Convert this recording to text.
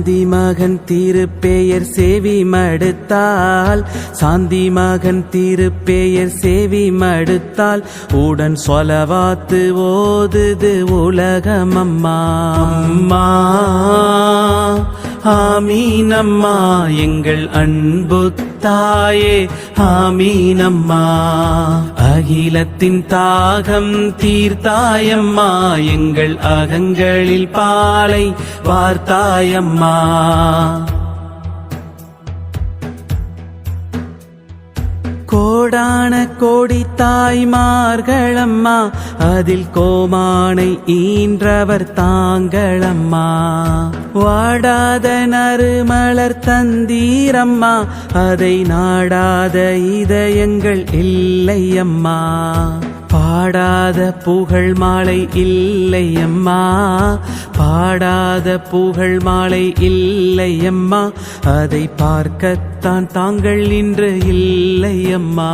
சாந்தி மகன் திருப்பெயர் சேவி மடுத்தால். சாந்தி மகன் திருப்பெயர் சேவி மடுத்தால். உடன் சொலவாத்து ஓதுது உலகம் அம்மா அம்மா. ஆமீனம்மா எங்கள் அன்பு தாயே ஆமீனம்மா. அகிலத்தின் தாகம் தீர்த்தாயம்மா எங்கள் அகங்களில் பாலை வார்த்தாயம்மா கோடான கோடி தாய்மார்களம்மா. அதில் கோமானை ஈன்றவர் தாங்களம்மா. வாடாத நறுமலர் தந்தீரம்மா. அதை நாடாத இதயங்கள் இல்லையம்மா. பாடாத புகழ் மாலை இல்லையம்மா பாடாத புகழ் மாலை இல்லையம்மா அதை பார்க்கத்தான் தாங்கள் இன்று இல்லையம்மா